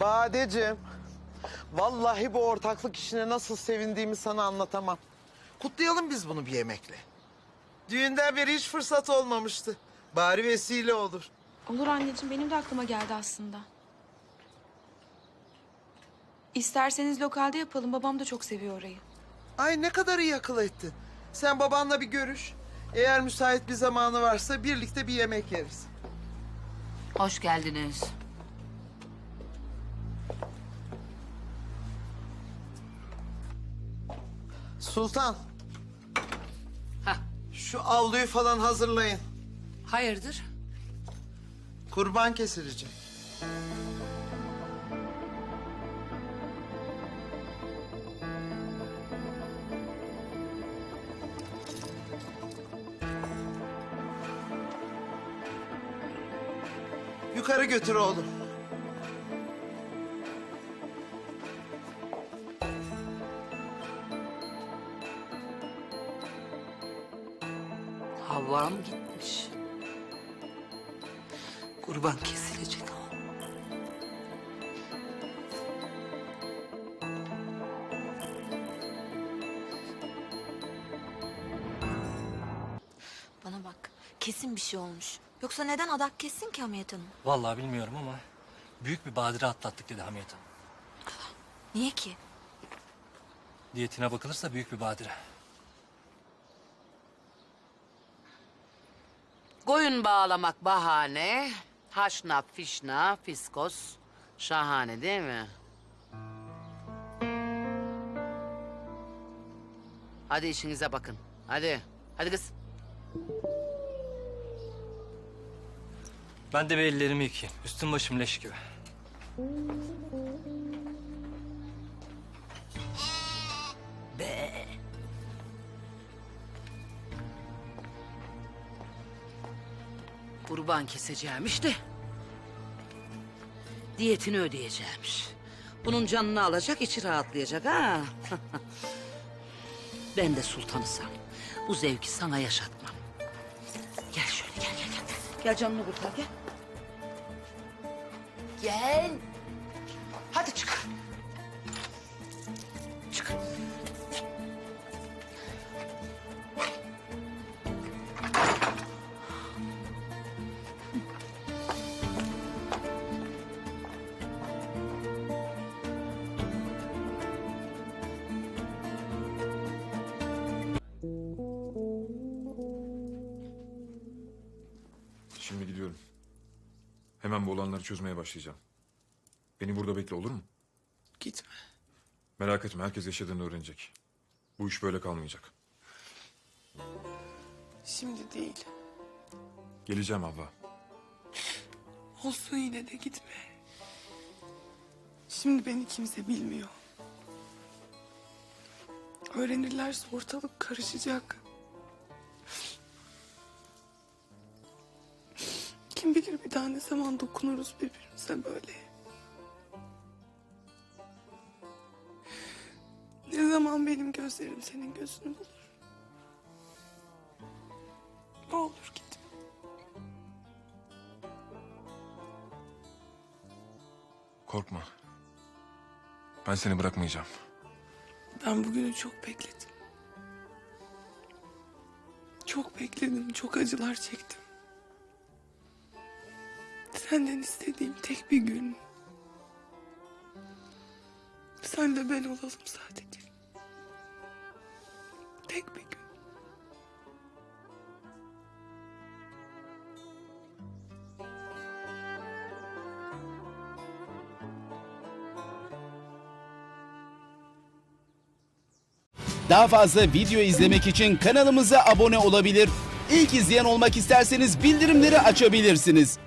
Badeciğim. Vallahi bu ortaklık işine nasıl sevindiğimi sana anlatamam. Kutlayalım biz bunu bir yemekle. Düğünden beri hiç fırsat olmamıştı. Bari vesile olur. Olur anneciğim benim de aklıma geldi aslında. İsterseniz lokalde yapalım. Babam da çok seviyor orayı. Ay ne kadar iyi akıl ettin. Sen babanla bir görüş. Eğer müsait bir zamanı varsa birlikte bir yemek yeriz. Hoş geldiniz. Sultan, Hah, şu avluyu falan hazırlayın. hayırdır? Kurban kesilecek. Yukarı götür oğlum. Havvam gitmiş. Kurban kesilecek ama. Bana bak. Kesin bir şey olmuş. Yoksa neden adak kessin ki Hamiyet Hanım? Vallahi bilmiyorum ama büyük bir badire atlattık dedi Hamiyet Hanım. Niye ki? Diyetine bakılırsa büyük bir badire. Koyun bağlamak bahane. Haşna, fişna, fiskos. Şahane değil mi? Hadi işinize bakın. Hadi. Hadi kız. Ben de bir ellerimi yıkayayım. Üstüm başım leş gibi. Kurban keseceğimiş de. Diyetini ödeyeceğimiş. Bunun canını alacak, içi rahatlayacak ha. ben de sultanısam bu zevki sana yaşatmam. Gel şöyle gel gel gel. Gel canını kurtar gel. Gel. Hadi çık. Çık. Şimdi gidiyorum. Hemen bu olanları çözmeye başlayacağım. Beni burada bekle olur mu? Gitme. Merak etme herkes yaşadığını öğrenecek. Bu iş böyle kalmayacak. Şimdi değil. Geleceğim Havva. Olsun yine de gitme. Şimdi beni kimse bilmiyor. Öğrenirlerse ortalık karışacak. Kim bilir bir daha ne zaman dokunuruz birbirimize böyle. Ne zaman benim gözlerim senin gözünü bulur. Ne olur gitme. Korkma. Ben seni bırakmayacağım. Ben bugünü çok bekledim. Çok bekledim, çok acılar çektim. Senden istediğim tek bir gün. Sen de ben olalım sadece. Tek bir gün. Daha fazla video izlemek için kanalımıza abone olabilir. İlk izleyen olmak isterseniz bildirimleri açabilirsiniz.